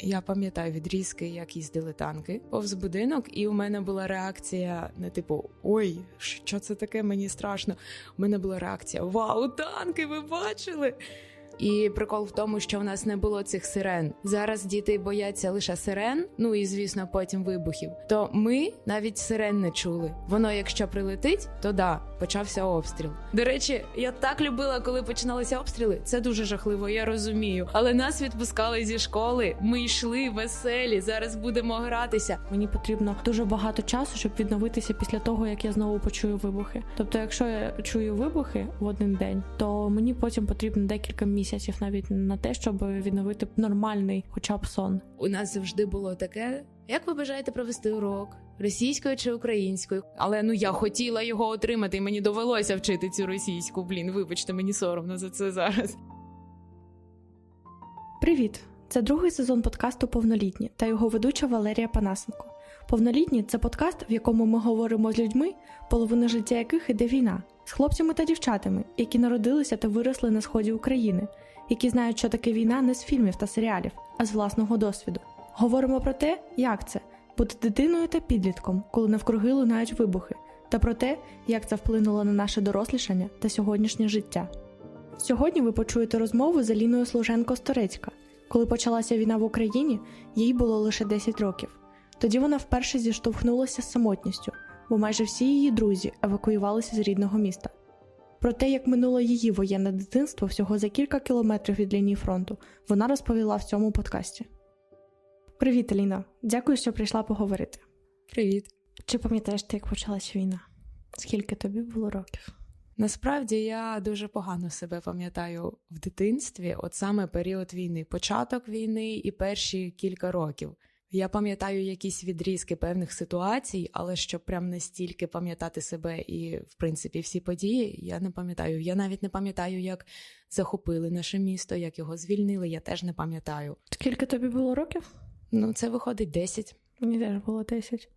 Я пам'ятаю відрізки, як їздили танки повз будинок, і у мене була реакція не типу Ой, що це таке? Мені страшно. У мене була реакція Вау, танки! Ви бачили? І прикол в тому, що в нас не було цих сирен. Зараз діти бояться лише сирен, ну і звісно, потім вибухів. То ми навіть сирен не чули. Воно, якщо прилетить, то да, почався обстріл. До речі, я так любила, коли починалися обстріли. Це дуже жахливо, я розумію. Але нас відпускали зі школи. Ми йшли веселі. Зараз будемо гратися. Мені потрібно дуже багато часу, щоб відновитися після того, як я знову почую вибухи. Тобто, якщо я чую вибухи в один день, то мені потім потрібно декілька місяців навіть на те, щоб відновити нормальний, хоча б сон. У нас завжди було таке. Як ви бажаєте провести урок російською чи українською? Але ну я хотіла його отримати, і мені довелося вчити цю російську. Блін, вибачте, мені соромно за це зараз. Привіт! Це другий сезон подкасту Повнолітні та його ведуча Валерія Панасенко. Повнолітні це подкаст, в якому ми говоримо з людьми, половина життя яких іде війна, з хлопцями та дівчатами, які народилися та виросли на сході України, які знають, що таке війна не з фільмів та серіалів, а з власного досвіду. Говоримо про те, як це бути дитиною та підлітком, коли навкруги лунають вибухи, та про те, як це вплинуло на наше дорослішання та сьогоднішнє життя. Сьогодні ви почуєте розмову з Аліною Служенко Сторецька. Коли почалася війна в Україні, їй було лише 10 років. Тоді вона вперше зіштовхнулася з самотністю, бо майже всі її друзі евакуювалися з рідного міста. Про те, як минуло її воєнне дитинство всього за кілька кілометрів від лінії фронту, вона розповіла в цьому подкасті. Привіт, Аліна! Дякую, що прийшла поговорити. Привіт. Чи пам'ятаєш ти, як почалася війна? Скільки тобі було років? Насправді я дуже погано себе пам'ятаю в дитинстві, от саме період війни, початок війни і перші кілька років. Я пам'ятаю якісь відрізки певних ситуацій, але щоб прям настільки пам'ятати себе і, в принципі, всі події, я не пам'ятаю. Я навіть не пам'ятаю, як захопили наше місто, як його звільнили. Я теж не пам'ятаю. Скільки тобі було років? Ну, це виходить 10. Мені теж було 10.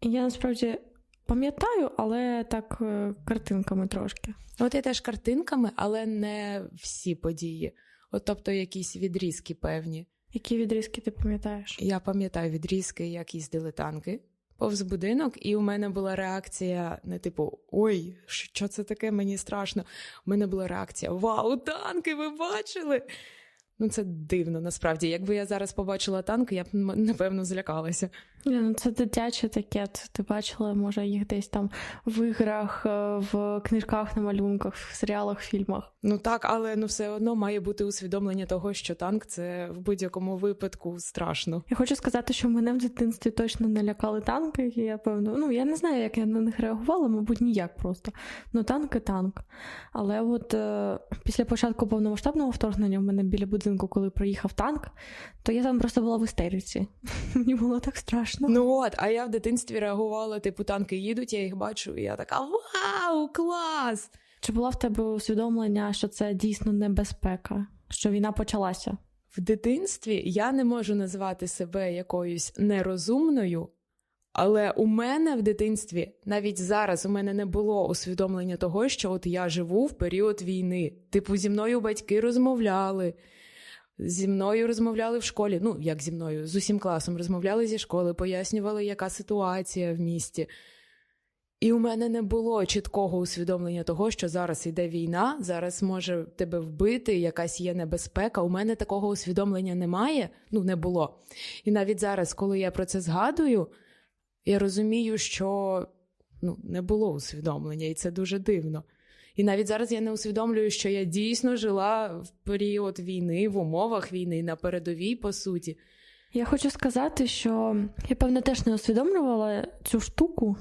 І я насправді пам'ятаю, але так е, картинками трошки. От я теж картинками, але не всі події. От тобто якісь відрізки певні. Які відрізки ти пам'ятаєш? Я пам'ятаю відрізки, як їздили танки повз будинок, і у мене була реакція не типу Ой, що це таке? Мені страшно. У мене була реакція Вау, танки! Ви бачили? Ну, це дивно, насправді. Якби я зараз побачила танк, я б напевно злякалася. Ну Це дитяче таке. Ти бачила, може, їх десь там в іграх, е, в книжках на малюнках, в серіалах, фільмах. Ну так, але ну все одно має бути усвідомлення того, що танк це в будь-якому випадку страшно. Я хочу сказати, що мене в дитинстві точно не лякали танки. і Я певно, ну я не знаю, як я на них реагувала, мабуть, ніяк просто. Ну, танк і танк. Але от е, після початку повномасштабного вторгнення в мене біля будинку, коли проїхав танк, то я там просто була в істериці. Мені було так страшно. Ну от, а я в дитинстві реагувала, типу, танки їдуть, я їх бачу, і я така вау, клас! Чи була в тебе усвідомлення, що це дійсно небезпека, що війна почалася? В дитинстві я не можу назвати себе якоюсь нерозумною, але у мене в дитинстві навіть зараз у мене не було усвідомлення того, що от я живу в період війни. Типу, зі мною батьки розмовляли. Зі мною розмовляли в школі, ну як зі мною, з усім класом розмовляли зі школи, пояснювали, яка ситуація в місті. І у мене не було чіткого усвідомлення того, що зараз йде війна, зараз може тебе вбити, якась є небезпека. У мене такого усвідомлення немає, ну не було. І навіть зараз, коли я про це згадую, я розумію, що ну, не було усвідомлення, і це дуже дивно. І навіть зараз я не усвідомлюю, що я дійсно жила в період війни, в умовах війни, на передовій, по суті. Я хочу сказати, що я, певно, теж не усвідомлювала цю штуку,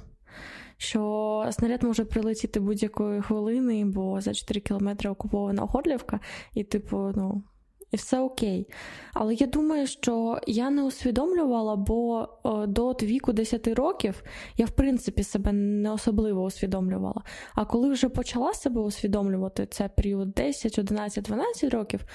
що снаряд може прилетіти будь-якої хвилини, бо за 4 кілометри окупована Горлівка, і, типу, ну, і все окей. Але я думаю, що я не усвідомлювала, бо до віку 10 років я, в принципі, себе не особливо усвідомлювала. А коли вже почала себе усвідомлювати це період 10, 11, 12 років,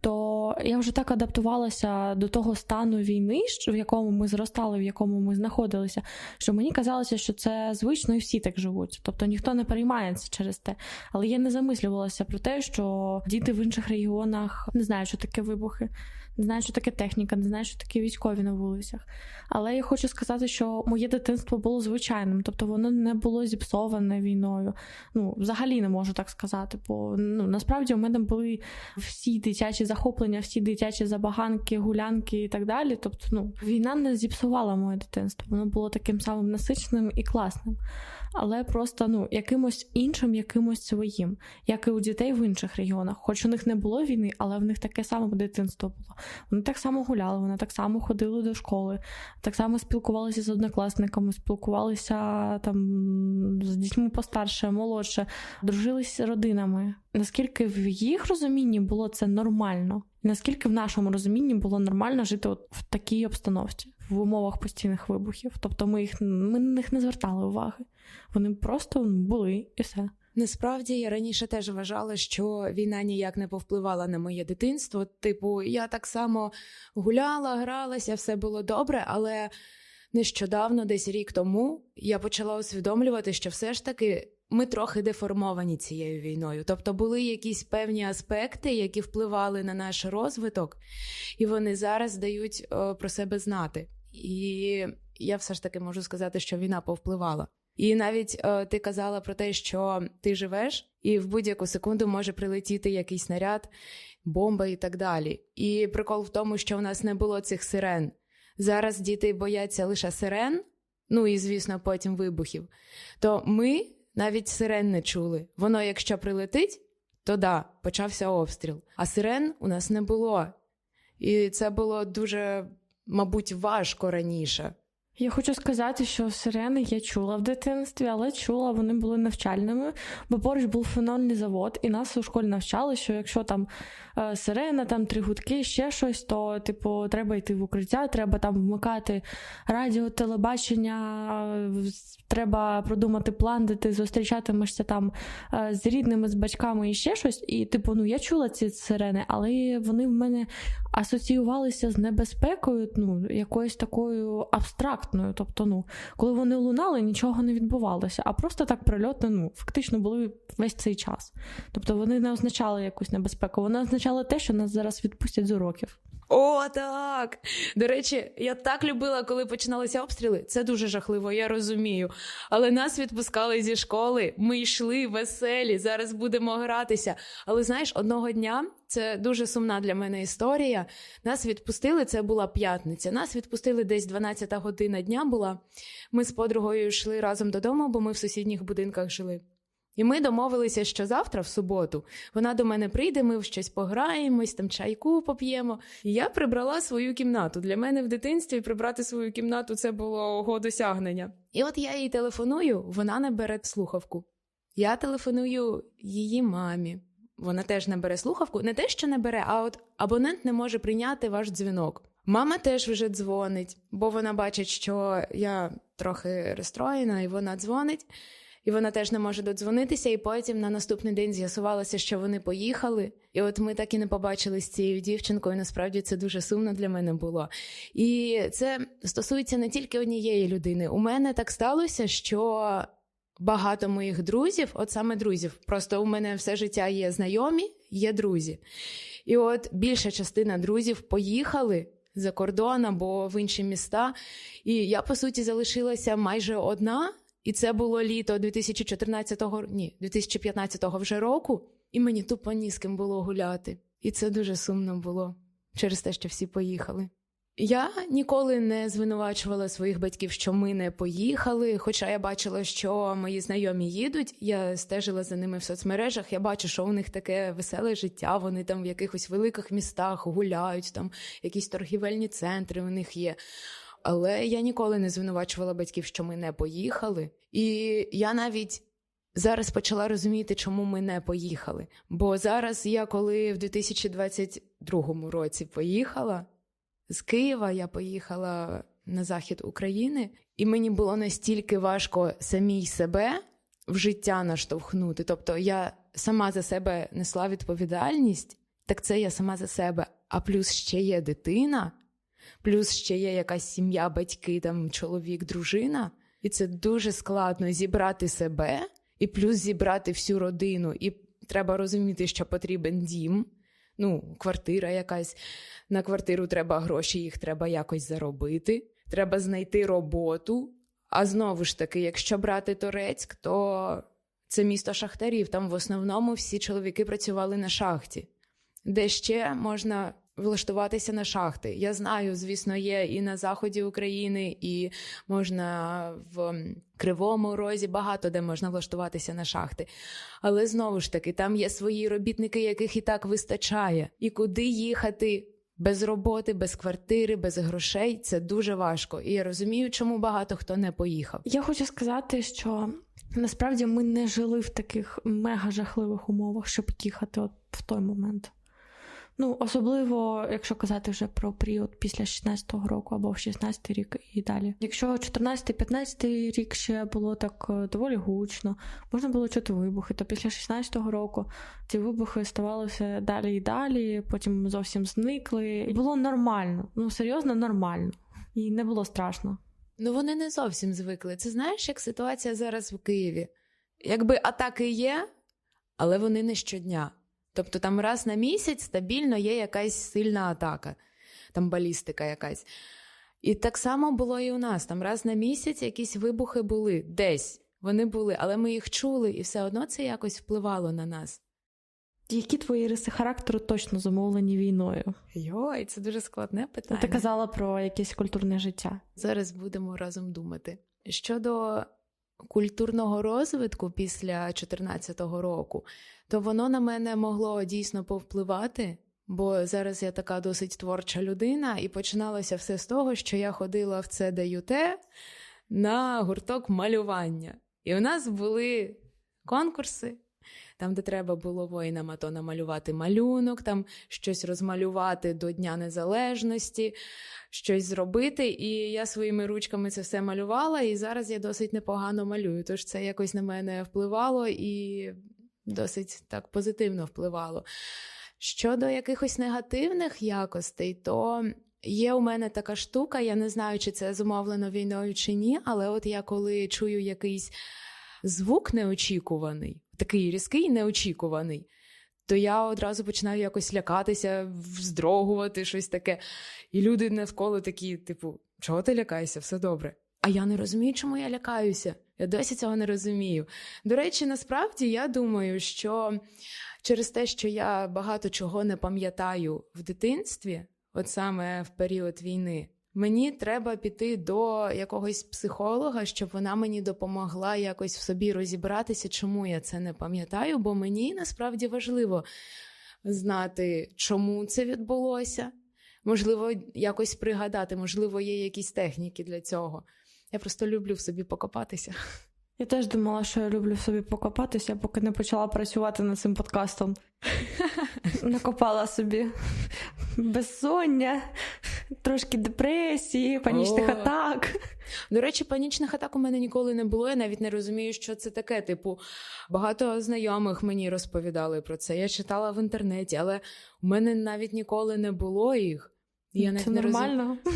то я вже так адаптувалася до того стану війни, в якому ми зростали, в якому ми знаходилися, що мені казалося, що це звично і всі так живуть. Тобто ніхто не переймається через те. Але я не замислювалася про те, що діти в інших регіонах не знаю, що таке вибухи. Не знаю, що таке техніка, не знаю, що таке військові на вулицях. Але я хочу сказати, що моє дитинство було звичайним, тобто воно не було зіпсоване війною. Ну, взагалі не можу так сказати. Бо ну насправді у мене були всі дитячі захоплення, всі дитячі забаганки, гулянки і так далі. Тобто, ну війна не зіпсувала моє дитинство, воно було таким самим насиченим і класним але просто ну якимось іншим, якимось своїм, як і у дітей в інших регіонах. Хоч у них не було війни, але в них таке саме дитинство було. Вони так само гуляли, вони так само ходили до школи, так само спілкувалися з однокласниками, спілкувалися там з дітьми постарше, молодше, дружилися з родинами. Наскільки в їх розумінні було це нормально? Наскільки в нашому розумінні було нормально жити от в такій обстановці, в умовах постійних вибухів? Тобто ми їх ми на них не звертали уваги. Вони просто були і все. Насправді я раніше теж вважала, що війна ніяк не повпливала на моє дитинство. Типу, я так само гуляла, гралася, все було добре, але нещодавно, десь рік тому, я почала усвідомлювати, що все ж таки ми трохи деформовані цією війною. Тобто були якісь певні аспекти, які впливали на наш розвиток, і вони зараз дають о, про себе знати. І я все ж таки можу сказати, що війна повпливала. І навіть е, ти казала про те, що ти живеш, і в будь-яку секунду може прилетіти якийсь снаряд, бомба і так далі. І прикол в тому, що в нас не було цих сирен. Зараз діти бояться лише сирен, ну і звісно, потім вибухів. То ми навіть сирен не чули. Воно, якщо прилетить, то да, почався обстріл. А сирен у нас не було. І це було дуже, мабуть, важко раніше. Я хочу сказати, що сирени я чула в дитинстві, але чула, вони були навчальними, бо поруч був фенольний завод, і нас у школі навчали, що якщо там е, сирена, там три гудки, ще щось, то типу треба йти в укриття, треба там вмикати радіо, телебачення, треба продумати план, де ти зустрічатимешся там е, з рідними, з батьками і ще щось. І типу, ну я чула ці сирени, але вони в мене асоціювалися з небезпекою, ну якоюсь такою абстрактною абстрактною. Тобто, ну, коли вони лунали, нічого не відбувалося, а просто так прильоти, ну, фактично були весь цей час. Тобто вони не означали якусь небезпеку, вони означали те, що нас зараз відпустять з уроків. О, так. До речі, я так любила, коли починалися обстріли. Це дуже жахливо, я розумію. Але нас відпускали зі школи. Ми йшли веселі. Зараз будемо гратися. Але знаєш, одного дня це дуже сумна для мене історія. Нас відпустили. Це була п'ятниця. Нас відпустили десь 12 година дня була. Ми з подругою йшли разом додому, бо ми в сусідніх будинках жили. І ми домовилися, що завтра, в суботу, вона до мене прийде, ми в щось пограємось, там чайку поп'ємо. І я прибрала свою кімнату. Для мене в дитинстві прибрати свою кімнату це було ого досягнення. І от я їй телефоную, вона не бере слухавку. Я телефоную її мамі. Вона теж не бере слухавку, не те, що не бере, а от абонент не може прийняти ваш дзвінок. Мама теж вже дзвонить, бо вона бачить, що я трохи розстроєна, і вона дзвонить і вона теж не може додзвонитися. І потім на наступний день з'ясувалося, що вони поїхали. І от ми так і не побачили з цією дівчинкою. Насправді це дуже сумно для мене було. І це стосується не тільки однієї людини. У мене так сталося, що. Багато моїх друзів, от саме друзів, просто у мене все життя є знайомі, є друзі. І от більша частина друзів поїхали за кордон або в інші міста. І я, по суті, залишилася майже одна і це було літо 2014-го, ні, 2015-го вже року, і мені тупо ні з ким було гуляти. І це дуже сумно було через те, що всі поїхали. Я ніколи не звинувачувала своїх батьків, що ми не поїхали. Хоча я бачила, що мої знайомі їдуть. Я стежила за ними в соцмережах. Я бачу, що у них таке веселе життя. Вони там в якихось великих містах гуляють, там якісь торгівельні центри у них є. Але я ніколи не звинувачувала батьків, що ми не поїхали. І я навіть зараз почала розуміти, чому ми не поїхали. Бо зараз я, коли в 2022 році поїхала з Києва, я поїхала на захід України, і мені було настільки важко самій себе в життя наштовхнути. Тобто я сама за себе несла відповідальність, так це я сама за себе. А плюс ще є дитина плюс ще є якась сім'я, батьки, там чоловік, дружина, і це дуже складно зібрати себе і плюс зібрати всю родину. І треба розуміти, що потрібен дім. Ну, квартира якась. На квартиру треба гроші, їх треба якось заробити. Треба знайти роботу. А знову ж таки, якщо брати Торецьк, то це місто шахтарів. Там в основному всі чоловіки працювали на шахті, де ще можна влаштуватися на шахти. Я знаю, звісно, є і на заході України, і можна в Кривому Розі багато де можна влаштуватися на шахти. Але знову ж таки, там є свої робітники, яких і так вистачає. І куди їхати без роботи, без квартири, без грошей це дуже важко. І я розумію, чому багато хто не поїхав. Я хочу сказати, що насправді ми не жили в таких мега жахливих умовах, щоб їхати от в той момент. Ну, особливо, якщо казати вже про період після 16-го року або в 16-й рік і далі. Якщо 14-15 рік ще було так е, доволі гучно, можна було чути вибухи, то після 16-го року ці вибухи ставалися далі і далі, потім зовсім зникли. І було нормально, ну серйозно нормально. І не було страшно. Ну вони не зовсім звикли. Це знаєш, як ситуація зараз в Києві. Якби атаки є, але вони не щодня. Тобто там раз на місяць стабільно є якась сильна атака, там балістика якась. І так само було і у нас. Там раз на місяць якісь вибухи були десь. Вони були, але ми їх чули, і все одно це якось впливало на нас. Які твої риси характеру точно замовлені війною? Йой, це дуже складне питання. Ти казала про якесь культурне життя. Зараз будемо разом думати. Щодо культурного розвитку після 2014 року, то воно на мене могло дійсно повпливати. Бо зараз я така досить творча людина, і починалося все з того, що я ходила в ЦДЮТ на гурток малювання. І у нас були конкурси, там, де треба було воїнам АТО намалювати малюнок, там щось розмалювати до Дня Незалежності, щось зробити. І я своїми ручками це все малювала, і зараз я досить непогано малюю. Тож це якось на мене впливало і досить так позитивно впливало. Щодо якихось негативних якостей, то є у мене така штука, я не знаю, чи це зумовлено війною чи ні, але от я коли чую якийсь звук неочікуваний, такий різкий неочікуваний, то я одразу починаю якось лякатися, вздрогувати, щось таке. І люди навколо такі, типу, чого ти лякаєшся? Все добре. А я не розумію, чому я лякаюся. Я досі цього не розумію. До речі, насправді я думаю, що через те, що я багато чого не пам'ятаю в дитинстві, от саме в період війни, мені треба піти до якогось психолога, щоб вона мені допомогла якось в собі розібратися, чому я це не пам'ятаю, бо мені насправді важливо знати, чому це відбулося. Можливо, якось пригадати, можливо, є якісь техніки для цього. Я просто люблю в собі покопатися. Я теж думала, що я люблю в собі покопатися, поки не почала працювати над цим подкастом. Накопала собі безсоння, трошки депресії, панічних О. атак. До речі, панічних атак у мене ніколи не було. Я навіть не розумію, що це таке. Типу, багато знайомих мені розповідали про це. Я читала в інтернеті, але у мене навіть ніколи не було їх. Я Це не нормально.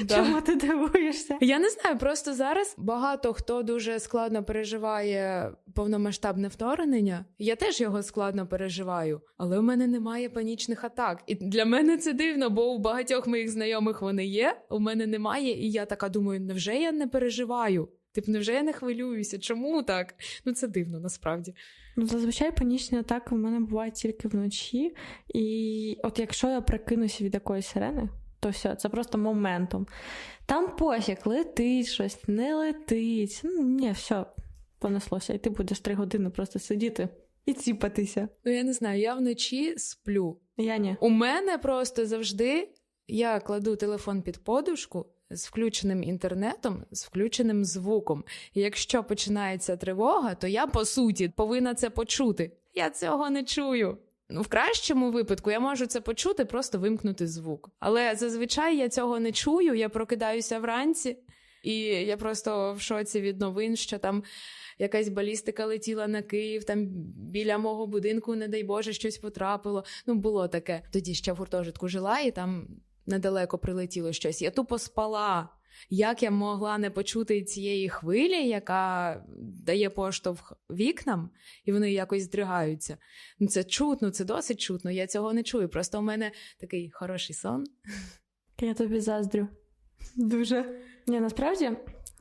Да. Чому ти дивуєшся? Я не знаю, просто зараз багато хто дуже складно переживає повномасштабне вторгнення. Я теж його складно переживаю, але у мене немає панічних атак. І для мене це дивно, бо у багатьох моїх знайомих вони є, у мене немає. І я така думаю, невже я не переживаю? Типу, невже я не хвилююся? Чому так? Ну це дивно насправді. Ну, зазвичай панічні атаки в мене бувають тільки вночі. І от якщо я прикинуся від якоїсь сирени, то все, це просто моментом. Там пофіг, летить щось, не летить. Ну, ні, все, понеслося. І ти будеш три години просто сидіти і ціпатися. Ну я не знаю, я вночі сплю. Я ні. У мене просто завжди я кладу телефон під подушку з включеним інтернетом, з включеним звуком. І якщо починається тривога, то я по суті повинна це почути. Я цього не чую. Ну, в кращому випадку я можу це почути, просто вимкнути звук. Але зазвичай я цього не чую. Я прокидаюся вранці, і я просто в шоці від новин, що там якась балістика летіла на Київ, там біля мого будинку, не дай Боже, щось потрапило. Ну, було таке. Тоді ще в гуртожитку жила, і там недалеко прилетіло щось. Я тупо спала. Як я могла не почути цієї хвилі, яка дає поштовх вікнам, і вони якось здригаються. Ну, Це чутно, це досить чутно. Я цього не чую. Просто у мене такий хороший сон. Я тобі заздрю. Дуже. Ні, насправді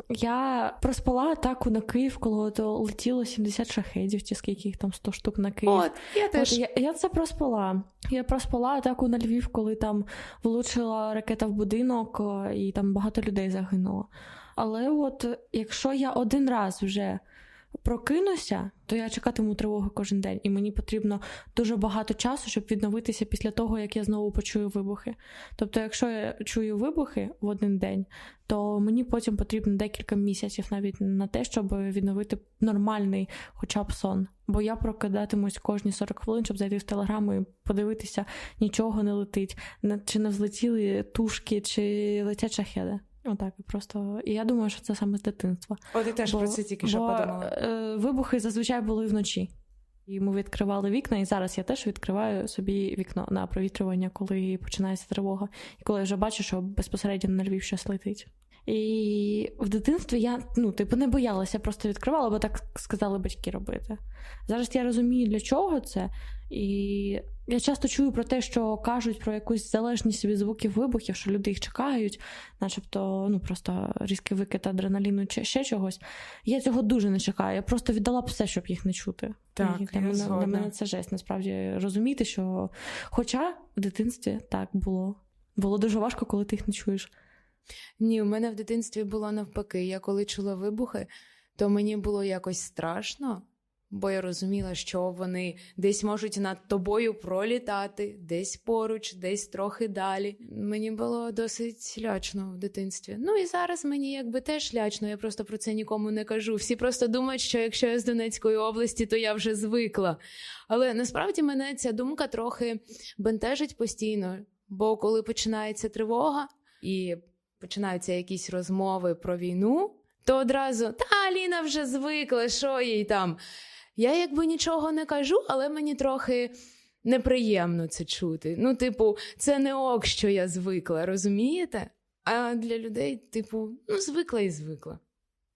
я проспала атаку на Київ, коли то летіло 70 шахедів, чи скільки їх там 100 штук на Київ. От, я теж. От я, я це проспала. Я проспала атаку на Львів, коли там влучила ракета в будинок, і там багато людей загинуло. Але от якщо я один раз вже прокинуся, то я чекатиму тривоги кожен день, і мені потрібно дуже багато часу, щоб відновитися після того, як я знову почую вибухи. Тобто, якщо я чую вибухи в один день, то мені потім потрібно декілька місяців навіть на те, щоб відновити нормальний хоча б сон. Бо я прокидатимусь кожні 40 хвилин, щоб зайти в телеграму і подивитися, нічого не летить, чи не взлетіли тушки, чи летять шахеди. Отак просто. І я думаю, що це саме з дитинства. От я теж про це тільки що бо, подумала. Е, вибухи зазвичай були вночі. І ми відкривали вікна, і зараз я теж відкриваю собі вікно на провітрювання, коли починається тривога, і коли я вже бачу, що безпосередньо на Львів щось летить. І в дитинстві я ну, типу, не боялася, просто відкривала, бо так сказали батьки робити. Зараз я розумію, для чого це. І я часто чую про те, що кажуть про якусь залежність від звуків вибухів, що люди їх чекають, начебто ну, просто різкий викид адреналіну чи ще чогось. Я цього дуже не чекаю. Я просто віддала б все, щоб їх не чути. Так, для, мене, для мене це жесть. Насправді розуміти, що. Хоча в дитинстві так було. Було дуже важко, коли ти їх не чуєш. Ні, у мене в дитинстві було навпаки. Я коли чула вибухи, то мені було якось страшно, бо я розуміла, що вони десь можуть над тобою пролітати, десь поруч, десь трохи далі. Мені було досить лячно в дитинстві. Ну і зараз мені якби теж лячно, я просто про це нікому не кажу. Всі просто думають, що якщо я з Донецької області, то я вже звикла. Але насправді мене ця думка трохи бентежить постійно, бо коли починається тривога і починаються якісь розмови про війну, то одразу та Аліна вже звикла, що їй там. Я якби нічого не кажу, але мені трохи неприємно це чути. Ну, типу, це не ок, що я звикла, розумієте? А для людей, типу, ну, звикла і звикла.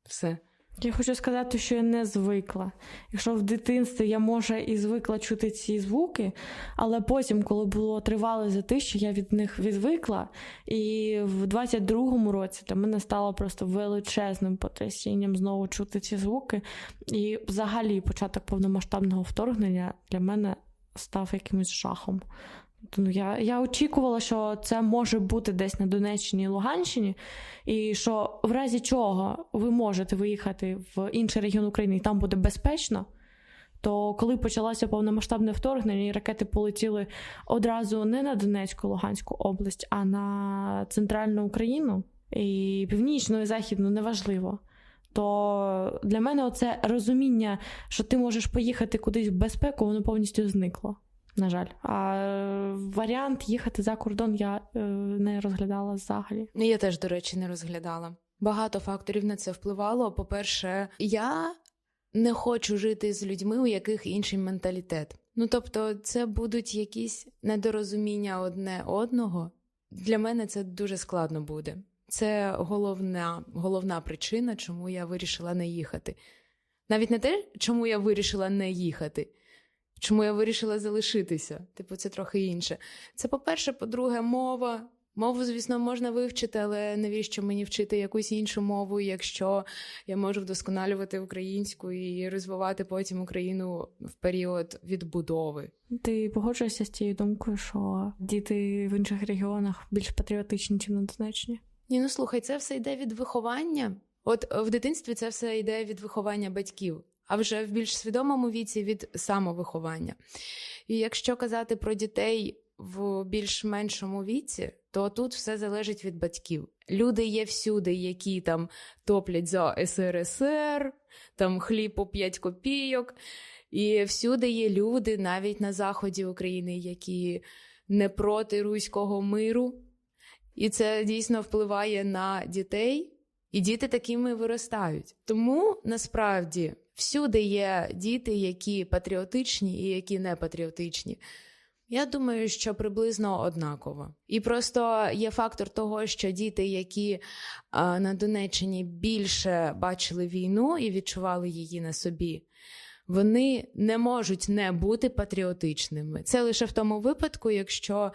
Все. Я хочу сказати, що я не звикла. Якщо в дитинстві я може і звикла чути ці звуки, але потім, коли було тривале затище, я від них відвикла. І в 22-му році для мене стало просто величезним потрясінням знову чути ці звуки. І взагалі початок повномасштабного вторгнення для мене став якимось жахом. Ну, я, я очікувала, що це може бути десь на Донеччині і Луганщині, і що в разі чого ви можете виїхати в інший регіон України і там буде безпечно. То коли почалося повномасштабне вторгнення, і ракети полетіли одразу не на Донецьку, Луганську область, а на центральну Україну і північну і західну, неважливо. То для мене оце розуміння, що ти можеш поїхати кудись в безпеку, воно повністю зникло. На жаль, а е, варіант їхати за кордон я е, не розглядала взагалі. Ну, Я теж, до речі, не розглядала. Багато факторів на це впливало. По-перше, я не хочу жити з людьми, у яких інший менталітет. Ну тобто, це будуть якісь недорозуміння одне одного. Для мене це дуже складно буде. Це головна, головна причина, чому я вирішила не їхати. Навіть не те, чому я вирішила не їхати, чому я вирішила залишитися. Типу, це трохи інше. Це, по-перше, по-друге, мова. Мову, звісно, можна вивчити, але навіщо мені вчити якусь іншу мову, якщо я можу вдосконалювати українську і розвивати потім Україну в період відбудови. Ти погоджуєшся з тією думкою, що діти в інших регіонах більш патріотичні, ніж на Донеччині? Ні, ну слухай, це все йде від виховання. От в дитинстві це все йде від виховання батьків, а вже в більш свідомому віці від самовиховання. І якщо казати про дітей в більш меншому віці, то тут все залежить від батьків. Люди є всюди, які там топлять за СРСР, там хліб по 5 копійок. І всюди є люди, навіть на заході України, які не проти руського миру. І це дійсно впливає на дітей, і діти такими виростають. Тому насправді всюди є діти, які патріотичні і які не патріотичні. Я думаю, що приблизно однаково. І просто є фактор того, що діти, які на Донеччині більше бачили війну і відчували її на собі, вони не можуть не бути патріотичними. Це лише в тому випадку, якщо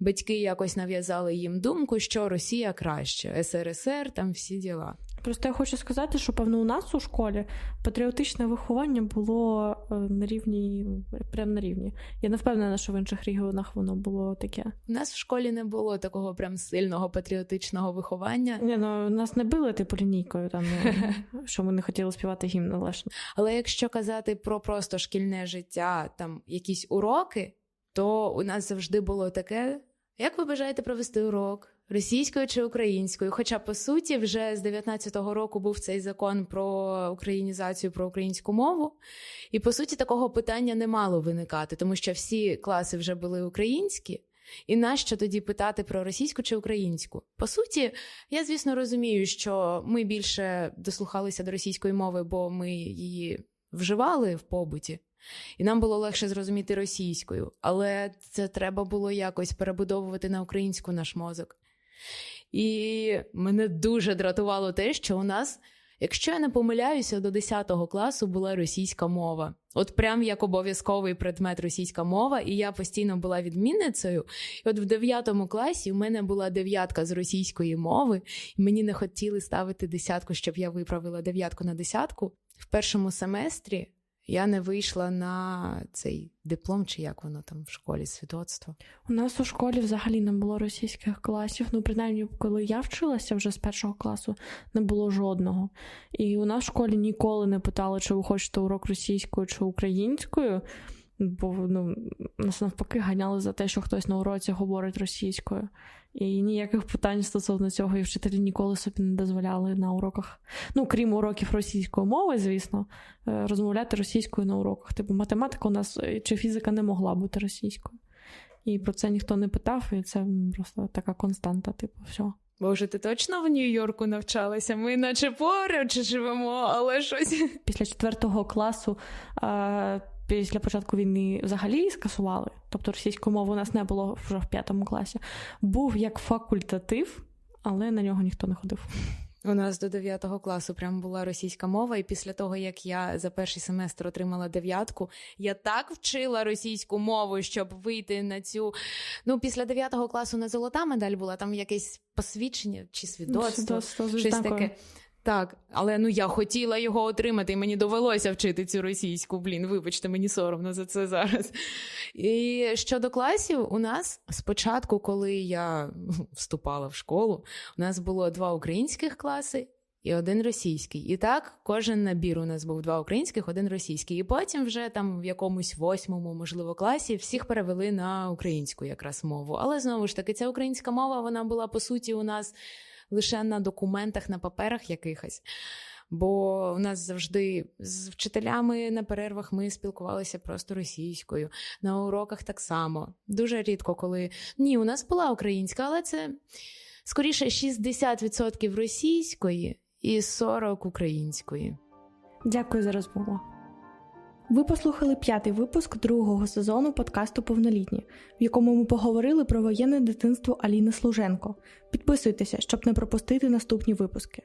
батьки якось нав'язали їм думку, що Росія краще, СРСР, там всі діла. Просто я хочу сказати, що певно у нас у школі патріотичне виховання було е, на рівні, прям на рівні. Я не впевнена, що в інших регіонах воно було таке. У нас в школі не було такого прям сильного патріотичного виховання. Ні, ну нас не били типу лінійкою, там ну, що ми не хотіли співати гімн належно. Але якщо казати про просто шкільне життя, там якісь уроки, то у нас завжди було таке: як ви бажаєте провести урок? Російською чи українською? Хоча по суті, вже з 19-го року був цей закон про українізацію, про українську мову, і по суті такого питання не мало виникати, тому що всі класи вже були українські. І нащо тоді питати про російську чи українську? По суті, я звісно розумію, що ми більше дослухалися до російської мови, бо ми її вживали в побуті, і нам було легше зрозуміти російською, але це треба було якось перебудовувати на українську наш мозок. І мене дуже дратувало те, що у нас, якщо я не помиляюся, до 10 класу була російська мова. От прям як обов'язковий предмет російська мова, і я постійно була відмінницею. І от в 9 класі у мене була дев'ятка з російської мови, і мені не хотіли ставити десятку, щоб я виправила дев'ятку на десятку. В першому семестрі я не вийшла на цей диплом, чи як воно там в школі свідоцтво. У нас у школі взагалі не було російських класів. Ну, принаймні, коли я вчилася вже з першого класу, не було жодного. І у нас в школі ніколи не питали, чи ви хочете урок російською чи українською. Бо ну, нас навпаки ганяли за те, що хтось на уроці говорить російською. І ніяких питань стосовно цього і вчителі ніколи собі не дозволяли на уроках. Ну, крім уроків російської мови, звісно, е, розмовляти російською на уроках. Типу математика у нас е, чи фізика не могла бути російською. І про це ніхто не питав, і це просто така константа, типу, все. Боже, ти точно в Нью-Йорку навчалася? Ми наче поруч живемо, але щось. Після четвертого класу. А після початку війни взагалі скасували, тобто російської мови у нас не було вже в п'ятому класі. Був як факультатив, але на нього ніхто не ходив. У нас до 9 класу прям була російська мова, і після того, як я за перший семестр отримала дев'ятку, я так вчила російську мову, щоб вийти на цю. Ну, після 9 класу не золота медаль була, там якесь посвідчення чи свідоцтво, Свідоцтво щось відзнакою. таке. Так, але ну я хотіла його отримати, і мені довелося вчити цю російську. Блін, вибачте, мені соромно за це зараз. І щодо класів, у нас спочатку, коли я вступала в школу, у нас було два українських класи. І один російський. І так, кожен набір у нас був два українських, один російський. І потім, вже там в якомусь восьмому, можливо, класі всіх перевели на українську якраз мову. Але знову ж таки, ця українська мова вона була по суті у нас лише на документах, на паперах якихось. Бо у нас завжди з вчителями на перервах ми спілкувалися просто російською, на уроках так само. Дуже рідко, коли ні, у нас була українська, але це скоріше 60% російської і 40% української. Дякую за розмову. Ви послухали п'ятий випуск другого сезону подкасту Повнолітні, в якому ми поговорили про воєнне дитинство Аліни Служенко. Підписуйтеся, щоб не пропустити наступні випуски.